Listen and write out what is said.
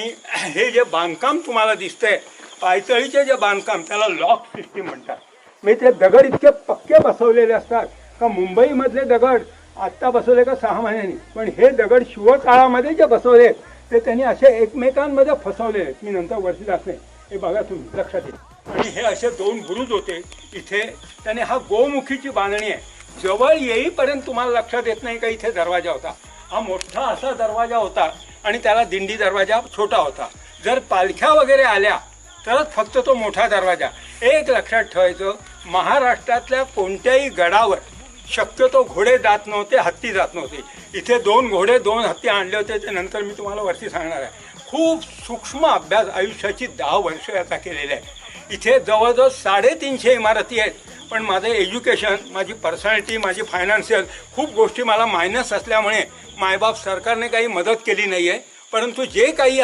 आणि हे जे बांधकाम तुम्हाला दिसतंय पायतळीचे जे बांधकाम त्याला लॉक सिस्टीम म्हणतात. म्हणजे ते दगड इतके पक्के बसवलेले असतात का मुंबईमधले दगड आत्ता बसवले का सहा महिन्यांनी. पण हे दगड शिवकाळामध्ये जे बसवले ते त्यांनी असे एकमेकांमध्ये फसवले. आहेत मी नंतर वरती दाखवेन. हे बघा तुम्ही लक्षात येईल. आणि हे असे दोन बुरुज होते इथे. त्याने हा गोमुखीची बांधणी आहे. जवळ येईपर्यंत तुम्हाला लक्षात येत नाही का इथे दरवाजा होता? हा मोठा असा दरवाजा होता आणि त्याला दिंडी दरवाजा छोटा होता. जर पालख्या वगैरे आल्या तरच फक्त तो मोठा दरवाजा. एक लक्षात ठेवायचं महाराष्ट्रातल्या कोणत्याही गडावर शक्यतो घोडे जात नव्हते हत्ती जात नव्हते. इथे दोन घोडे दोन हत्ती आणले होते ते नंतर मी तुम्हाला वरती सांगणार आहे. खूप सूक्ष्म अभ्यास आयुष्याची दहा वर्ष याचा केलेला आहे इथे जवळजवळ साडेतीनशे इमारती आहेत. पण माझं एज्युकेशन माझी पर्सनॅलिटी माझी फायनान्शियल खूप गोष्टी मला मायनस असल्यामुळे मायबाप सरकारने काही मदत केली नाही आहे परंतु जे काही